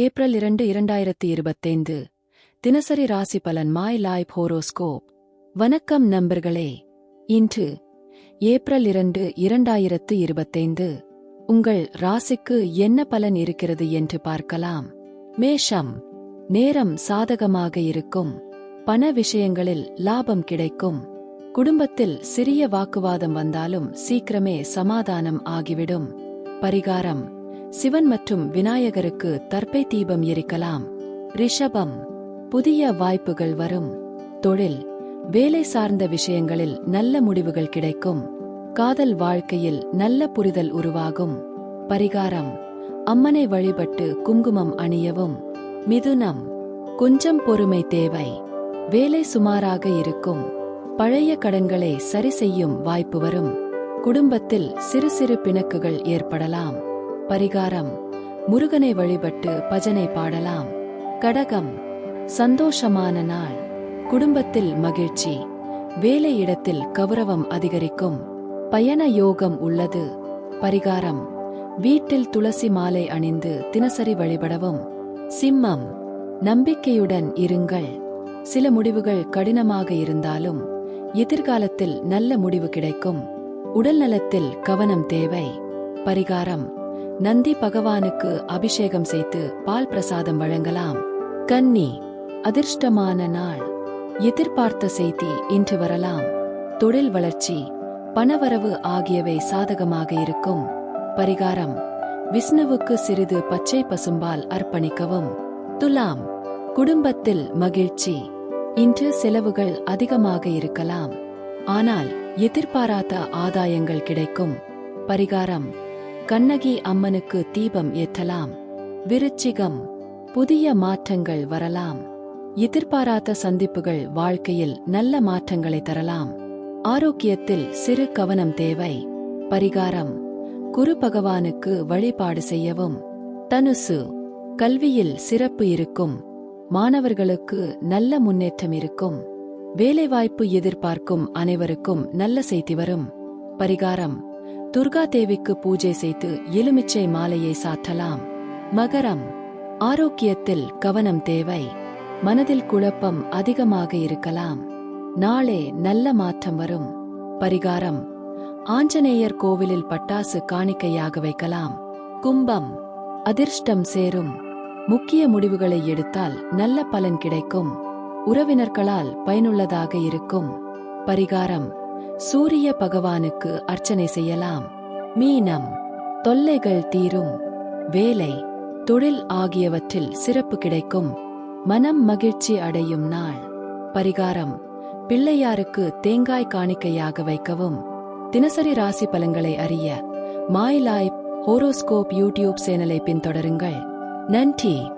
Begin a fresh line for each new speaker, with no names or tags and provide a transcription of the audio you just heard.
April இரண்டு இரண்டாயிரத்தி இருபத்தைந்து. தினசரி ராசி பலன் மாய் லைஃப் ஹோரோஸ்கோப் வணக்கம் நண்பர்களே. இன்று ஏப்ரல் இரண்டு இரண்டாயிரத்து இருபத்தைந்து. உங்கள் ராசிக்கு என்ன பலன் இருக்கிறது என்று பார்க்கலாம். மேஷம் நேரம் சாதகமாக இருக்கும். பண விஷயங்களில் லாபம் கிடைக்கும். குடும்பத்தில் சிறிய வாக்குவாதம் வந்தாலும் சீக்கிரமே சமாதானம் ஆகிவிடும். பரிகாரம் சிவன் மற்றும் விநாயகருக்கு தர்ப்பை தீபம் எரிக்கலாம். ரிஷபம் புதிய வாய்ப்புகள் வரும். தொழில் வேலை சார்ந்த விஷயங்களில் நல்ல முடிவுகள் கிடைக்கும். காதல் வாழ்க்கையில் நல்ல புரிதல் உருவாகும். பரிகாரம் அம்மனை வழிபட்டு குங்குமம் அணியவும். மிதுனம் கொஞ்சம் பொறுமை தேவை. வேலை சுமாராக இருக்கும். பழைய கடன்களை சரி செய்யும் வாய்ப்பு வரும். குடும்பத்தில் சிறு சிறு பிணக்குகள் ஏற்படலாம். பரிகாரம். முருகனை வழிபட்டு பஜனை பாடலாம். கடகம். சந்தோஷமான நாள். குடும்பத்தில் மகிழ்ச்சி. வேலை இடத்தில் கௌரவம் அதிகரிக்கும். பயண யோகம் உள்ளது. பரிகாரம். வீட்டில் துளசி மாலை அணிந்து தினசரி வழிபடவும். சிம்மம். நம்பிக்கையுடன் இருங்கள். சில முடிவுகள் கடினமாக இருந்தாலும் எதிர்காலத்தில் நல்ல முடிவு கிடைக்கும். உடல் நலத்தில் கவனம் தேவை. பரிகாரம். நந்தி பகவானுக்கு அபிஷேகம் செய்து பால் பிரசாதம் வழங்கலாம். கன்னி அதிர்ஷ்டமான நாள். எதிர்பார்த்த செய்தி இன்று வரலாம். தொழில் வளர்ச்சி பணவரவு ஆகியவை சாதகமாக இருக்கும். பரிகாரம் விஷ்ணுவுக்கு சிறிது பச்சை பசும்பால் அர்ப்பணிக்கவும். துலாம் குடும்பத்தில் மகிழ்ச்சி. இன்று செலவுகள் அதிகமாக இருக்கலாம். ஆனால் எதிர்பாராத ஆதாயங்கள் கிடைக்கும். பரிகாரம் கண்ணகி அம்மனுக்கு தீபம் ஏற்றலாம். விருச்சிகம் புதிய மாற்றங்கள் வரலாம். எதிர்பாராத சந்திப்புகள் வாழ்க்கையில் நல்ல மாற்றங்களை தரலாம். ஆரோக்கியத்தில் சிறு கவனம் தேவை. பரிகாரம் குரு பகவானுக்கு வழிபாடு செய்யவும். தனுசு கல்வியில் சிறப்பு இருக்கும். மாணவர்களுக்கு நல்ல முன்னேற்றம் இருக்கும். வேலைவாய்ப்பு எதிர்பார்க்கும் அனைவருக்கும் நல்ல செய்தி வரும். பரிகாரம் துர்கா தேவிக்கு பூஜை செய்து எலுமிச்சை மாலையை சாற்றலாம். மகரம். ஆரோக்கியத்தில் கவனம் தேவை. மனதில் குழப்பம் அதிகமாக இருக்கலாம். நாளே நல்ல மாற்றம் வரும். பரிகாரம். ஆஞ்சநேயர் கோவிலில் பட்டாசு காணிக்கையாக வைக்கலாம். கும்பம். அதிர்ஷ்டம் சேரும். முக்கிய முடிவுகளை எடுத்தால் நல்ல பலன் கிடைக்கும். உறவினர்களால் பயனுள்ளதாக இருக்கும். பரிகாரம். சூரிய பகவானுக்கு அர்ச்சனை செய்யலாம். மீனம் தொல்லைகள் தீரும் வேலை தொழில் ஆகியவற்றில் சிறப்பு கிடைக்கும். மனம் மகிழ்ச்சி அடையும் நாள். பரிகாரம் பிள்ளையாருக்கு தேங்காய் காணிக்கையாக வைக்கவும். தினசரி ராசி பலன்களை அறிய மாய் லைஃப் ஹோரோஸ்கோப் யூடியூப் சேனலை பின்தொடருங்கள். நன்றி.